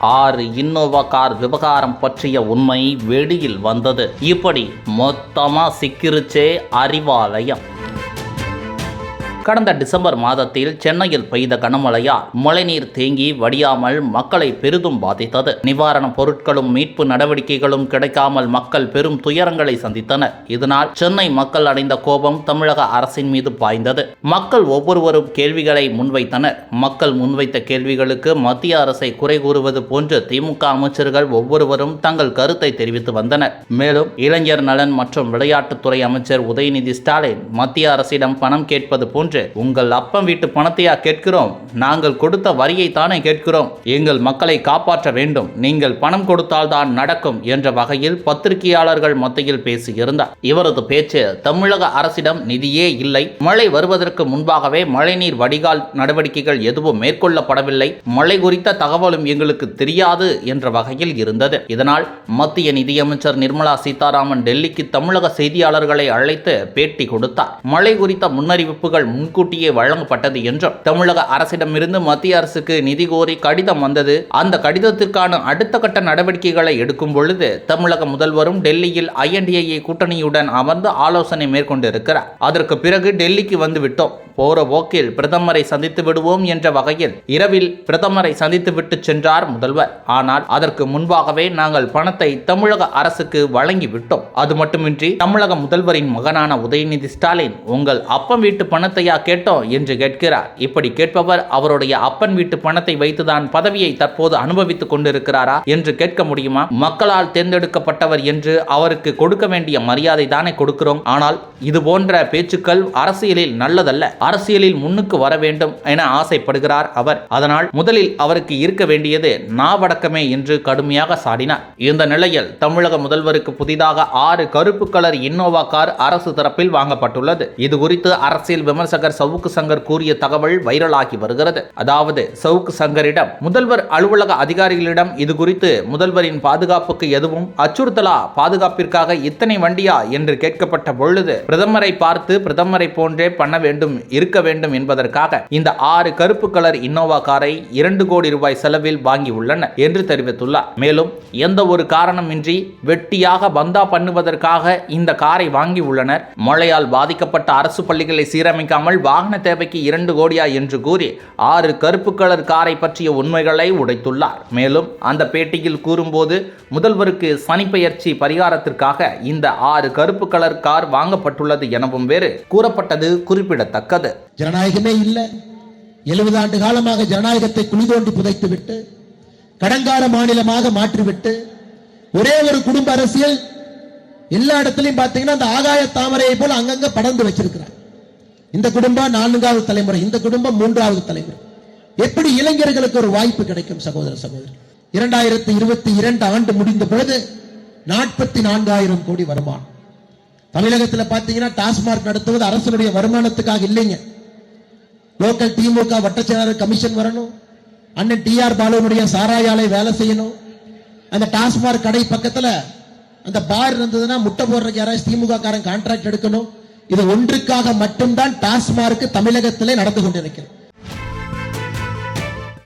ஆறு Innova car விவகாரம் பற்றிய உண்மை வெளியில் வந்தது. இப்படி மொத்தமாக சிக்கிருச்சே அறிவாலயம். கடந்த டிசம்பர் மாதத்தில் சென்னையில் பெய்த கனமழையால் மழைநீர் தேங்கி வடியாமல் மக்களை பெரிதும் பாதித்தது. நிவாரணப் பொருட்களும் மீட்பு நடவடிக்கைகளும் கிடைக்காமல் மக்கள் பெரும் துயரங்களை சந்தித்தனர். இதனால் சென்னை மக்கள் அடைந்த கோபம் தமிழக அரசின் மீது பாய்ந்தது. மக்கள் ஒவ்வொருவரும் கேள்விகளை முன்வைத்தனர். மக்கள் முன்வைத்த கேள்விகளுக்கு மத்திய அரசை குறை கூறுவது போன்று திமுக அமைச்சர்கள் ஒவ்வொருவரும் தங்கள் கருத்தை தெரிவித்து வந்தனர். மேலும் இளைஞர் நலன் மற்றும் விளையாட்டுத்துறை அமைச்சர் உதயநிதி ஸ்டாலின் மத்திய அரசிடம் பணம் கேட்பது போன்று என்று உங்கள் அப்பம் வீட்டு பணத்தையா கேட்கிறோம்? நாங்கள் கொடுத்த வரியை தானே கேட்கிறோம். எங்கள் மக்களை காப்பாற்ற வேண்டும். நீங்கள் பணம் கொடுத்தால்தான் நடக்கும் என்ற வகையில் பத்திரிகையாளர்கள் மத்தியில் பேசியிருந்தார். இவரது பேச்சு தமிழக அரசிடம் நிதியே இல்லை. மழை வருவதற்கு முன்பாகவே மழைநீர் வடிகால் நடவடிக்கைகள் எதுவும் மேற்கொள்ளப்படவில்லை. மழை குறித்த தகவலும் எங்களுக்கு தெரியாது என்ற வகையில் இருந்தது. இதனால் மத்திய நிதியமைச்சர் நிர்மலா சீதாராமன் டெல்லிக்கு தமிழக செய்தியாளர்களை அழைத்து பேட்டி கொடுத்தார். மழை குறித்த முன்னறிவிப்புகள் முன் முன்கூட்டியே வழங்கப்பட்டது என்றும் தமிழக அரசிடமிருந்து மத்திய அரசுக்கு நிதி கோரி கடிதம் வந்தது. அந்த கடிதத்திற்கான அடுத்த கட்ட நடவடிக்கைகளை எடுக்கும் பொழுது தமிழக முதல்வரும் டெல்லியில் ஐஎன்டிஏ கூட்டணியுடன் அமர்ந்து ஆலோசனை மேற்கொண்டிருக்கிறார். அதற்கு பிறகு டெல்லிக்கு வந்துவிட்டோம். போற போக்கில் பிரதமரை சந்தித்து விடுவோம் என்ற வகையில் இரவில் பிரதமரை சந்தித்து விட்டு சென்றார் முதல்வர். ஆனால் அதற்கு முன்பாகவே நாங்கள் பணத்தை தமிழக அரசுக்கு வழங்கி விட்டோம். அது மட்டுமின்றி தமிழக முதல்வரின் மகனான உதயநிதி ஸ்டாலின் உங்கள் அப்பன் வீட்டு பணத்தையா கேட்டோம் என்று கேட்கிறார். இப்படி கேட்பவர் அவருடைய அப்பன் வீட்டு பணத்தை வைத்துதான் பதவியை தற்போது அனுபவித்துக் கொண்டிருக்கிறாரா என்று கேட்க முடியுமா? மக்களால் தேர்ந்தெடுக்கப்பட்டவர் என்று அவருக்கு கொடுக்க வேண்டிய மரியாதை தானே கொடுக்கிறோம். ஆனால் இது போன்ற பேச்சுக்கள் அரசியலில் நல்லதல்ல. அரசியலில் முன்னுக்கு வர வேண்டும் என ஆசைப்படுகிறார் அவர். அதனால் முதலில் அவருக்கு இருக்க வேண்டியது நாவடக்கமே என்று கடுமையாக சாடினார். இந்த நிலையில் தமிழக முதல்வருக்கு புதிதாக ஆறு கருப்பு கலர் இன்னோவா கார் அரசு தரப்பில் வாங்கப்பட்டுள்ளது. இது குறித்து அரசியல் விமர்சகர் சவுக்கு சங்கர் கூறிய தகவல் வைரலாகி வருகிறது. அதாவது சவுக்கு சங்கரிடம் முதல்வர் அலுவலக அதிகாரிகளிடம் இது குறித்து முதல்வரின் பாதுகாப்புக்கு எதுவும் அச்சுறுத்தலா? பாதுகாப்பிற்காக இத்தனை வண்டியா? என்று கேட்கப்பட்ட பொழுது பிரதமரை பார்த்து பிரதமரை போன்றே பண்ண வேண்டும் இருக்க வேண்டும் என்பதற்காக இந்த ஆறு கருப்பு கலர் இன்னோவா காரை இரண்டு கோடி ரூபாய் செலவில் வாங்கியுள்ளனர் என்று தெரிவித்துள்ளார். மேலும் எந்த ஒரு காரணமின்றி வெட்டியாக பந்தா பண்ணுவதற்காக இந்த காரை வாங்கி உள்ளனர். மழையால் பாதிக்கப்பட்ட அரசு பள்ளிகளை சீரமைக்காமல் வாகன தேவைக்கு இரண்டு கோடியா என்று கூறி ஆறு கருப்பு கலர் காரை பற்றிய உண்மைகளை உடைத்துள்ளார். மேலும் அந்த பேட்டியில் கூறும்போது முதல்வருக்கு சனிப்பெயர்ச்சி பரிகாரத்திற்காக இந்த ஆறு கருப்பு கலர் கார் வாங்கப்பட்டுள்ளது எனவும் வேறு கூறப்பட்டது குறிப்பிடத்தக்கது. ஜனநாயகமே இல்லை. எழுபது ஆண்டு காலமாக ஜனநாயகத்தை குளிதோண்டி புதைத்து விட்டு கடங்கார மாநிலமாக மாற்றிவிட்டு ஒரே ஒரு குடும்ப அரசியல் எல்லா இடத்துலையும் பார்த்தீங்கன்னா அந்த ஆகாய தாமரையை போல அங்கங்க படர்ந்து வச்சிருக்கிறார். இந்த குடும்பம் நான்காவது தலைமுறை இந்த குடும்பம் மூன்றாவது தலைமுறை. எப்படி இளைஞர்களுக்கு ஒரு வாய்ப்பு கிடைக்கும் சகோதர சகோதரி? இரண்டாயிரத்தி இருபத்தி இரண்டு ஆண்டு முடிந்த பொழுது நாற்பத்தி நான்காயிரம் கோடி வருமானம். தமிழகத்தில் பார்த்தீங்கன்னா டாஸ்மார்க் நடத்துவது அரசனுடைய வருமானத்துக்காக இல்லைங்க. லோக்கல் திமுக வட்டச் செயலாளர் கமிஷன் வரணும். அண்ணன் டி ஆர் பாலுவனுடைய சாராயாலை வேலை செய்யணும். அந்த டாஸ்மார்க் கடை பக்கத்துல அந்த பார் இருந்ததுன்னா முட்டை போடுறதுக்கு யாராச்சும் திமுக காரன் கான்ட்ராக்ட் எடுக்கணும். இது ஒன்றுக்காக மட்டும்தான் டாஸ்மார்க் தமிழகத்திலே நடந்து கொண்டிருக்கிறது.